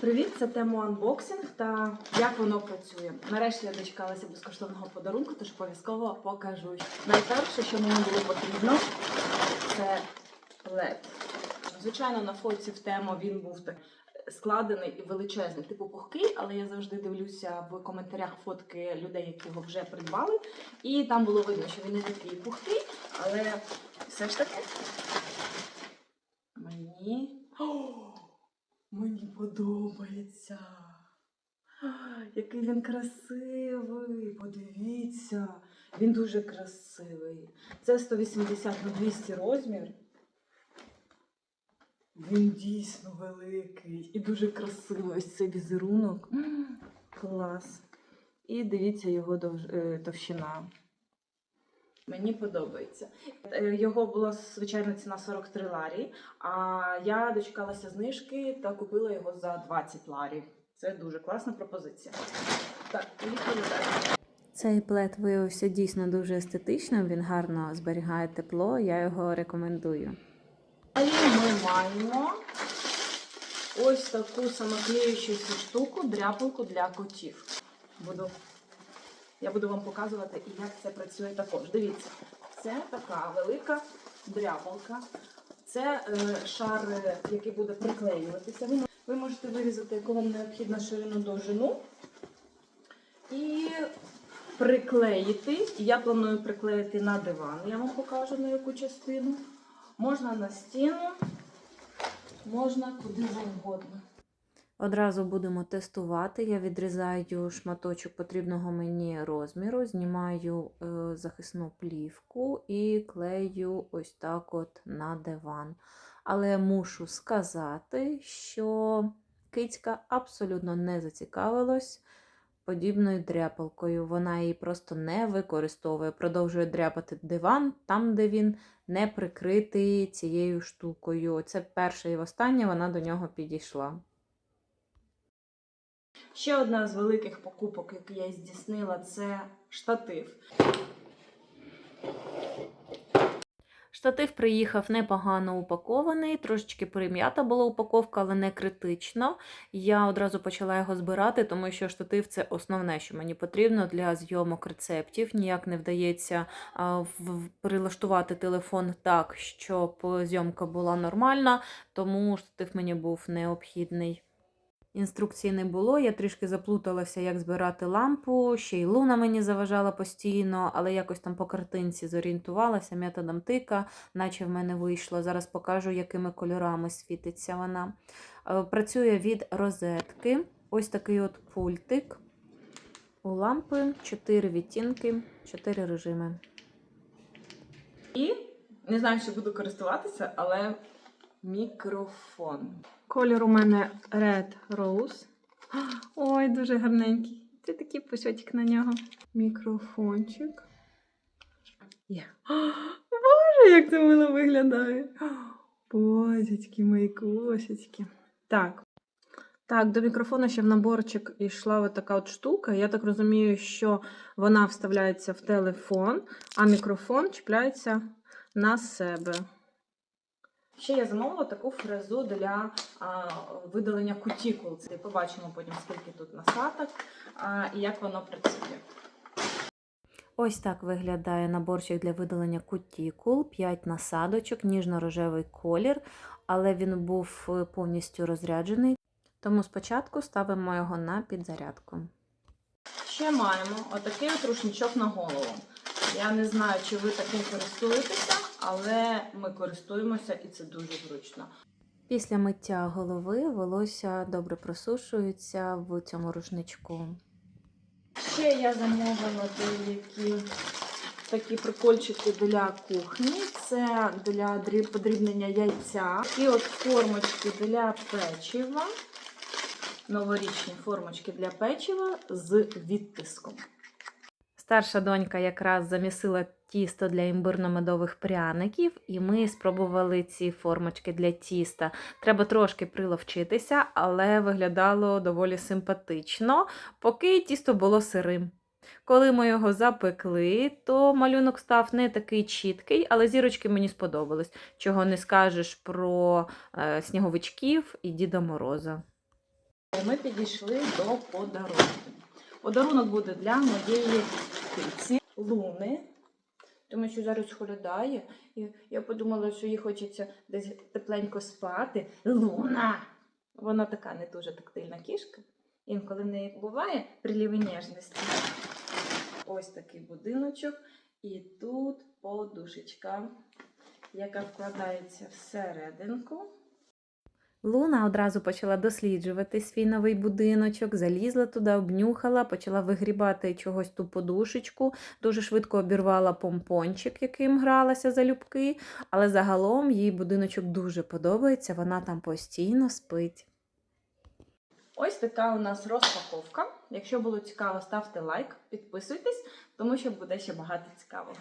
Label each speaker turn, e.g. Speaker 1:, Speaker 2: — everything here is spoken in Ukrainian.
Speaker 1: Привіт, це тема анбоксинг та як воно працює. Нарешті я дочекалася безкоштовного подарунку, тож обов'язково покажу. Найперше, що мені було потрібно, це лед. Звичайно, на фоці в тему він був так складений і величезний, типу пухкий, але я завжди дивлюся в коментарях фотки людей, які його вже придбали. І там було видно, що він не такий пухкий, але все ж таки мені. О, мені подобається. Який він красивий. Подивіться. Він дуже красивий. Це 180 на 200 розмір. Він дійсно великий і дуже красивий. Ось цей візерунок. Клас. І дивіться його е, товщина. Мені подобається. Е, Його була звичайна ціна 43 ларі, а я дочекалася знижки та купила його за 20 ларів. Це дуже класна пропозиція. Так, поїхали далі.
Speaker 2: Цей плед виявився дійсно дуже естетичним, він гарно зберігає тепло, я його рекомендую.
Speaker 1: Далі ми маємо ось таку самоклеючуся штуку, дряпалку для котів. Буду, я буду вам показувати, як це працює також. Дивіться, це така велика дряпалка. Це е, шар, е, який буде приклеюватися. Ви, ви можете вирізати, яку вам необхідна ширину довжину. І приклеїти. Я планую приклеїти на диван. Я вам покажу на яку частину. Можна на стіну, можна куди завгодно.
Speaker 2: Одразу будемо тестувати. Я відрізаю шматочок потрібного мені розміру, знімаю е, захисну плівку і клею ось так от на диван. Але мушу сказати, що кицька абсолютно не зацікавилась подібною дряпалкою. Вона її просто не використовує. Продовжує дряпати диван там, де він не прикритий цією штукою. Це перше і останнє вона до нього підійшла.
Speaker 1: Ще одна з великих покупок, які я здійснила, це штатив.
Speaker 2: Штатив приїхав непогано упакований, трошечки перем'ята була упаковка, але не критично. Я одразу почала його збирати, тому що штатив це основне, що мені потрібно для зйомок рецептів. Ніяк не вдається прилаштувати телефон так, щоб зйомка була нормальна, тому штатив мені був необхідний. Інструкції не було, я трішки заплуталася, як збирати лампу, ще й луна мені заважала постійно, але якось там по картинці зорієнтувалася методом тика, наче в мене вийшло. Зараз покажу, якими кольорами світиться вона. Е, Працює від розетки. Ось такий от пультик. У лампи 4 відтінки, 4 режими.
Speaker 1: І не знаю, чи буду користуватися, але мікрофон. Колір у мене Red Rose. Ой, дуже гарненький. Це такий пусотик на нього. Мікрофончик. Є. Боже, як це мило виглядає. Бозячки, мої кошечки. Так. Так, до мікрофону ще в наборчик йшла от така от штука. Я так розумію, що вона вставляється в телефон, а мікрофон чіпляється на себе. Ще я замовила таку фрезу для а, видалення кутікул. Це побачимо потім, скільки тут насадок а, і як воно працює.
Speaker 2: Ось так виглядає наборчик для видалення кутікул, 5 насадочок, ніжно-рожевий колір, але він був е, повністю розряджений. Тому спочатку ставимо його на підзарядку.
Speaker 1: Ще маємо отакий от рушничок на голову. Я не знаю, чи ви таким користуєтеся, але ми користуємося і це дуже зручно.
Speaker 2: Після миття голови волосся добре просушується в цьому рушничку.
Speaker 1: Ще я замовила деякі такі прикольчики для кухні. Це для подрібнення яйця. І от формочки для печива. Новорічні формочки для печива з відтиском.
Speaker 2: Старша донька якраз замісила тісто для імбирно-медових пряників, і ми спробували ці формочки для тіста. Треба трошки приловчитися, але виглядало доволі симпатично, поки тісто було сирим. Коли ми його запекли, то малюнок став не такий чіткий, але зірочки мені сподобались. Чого не скажеш про е, сніговичків і Діда Мороза.
Speaker 1: Ми підійшли до подарунку. Подарунок буде для моєї киці Луни, тому що зараз холодає. І я подумала, що їй хочеться десь тепленько спати. Луна! Вона така не дуже тактильна кішка. Інколи в неї буває приліви ніжності. Ось такий будиночок. І тут подушечка, яка вкладається всерединку.
Speaker 2: Луна одразу почала досліджувати свій новий будиночок, залізла туди, обнюхала, почала вигрібати чогось ту подушечку, дуже швидко обірвала помпончик, яким гралася залюбки, але загалом їй будиночок дуже подобається, вона там постійно спить.
Speaker 1: Ось така у нас розпаковка. Якщо було цікаво, ставте лайк, підписуйтесь, тому що буде ще багато цікавого.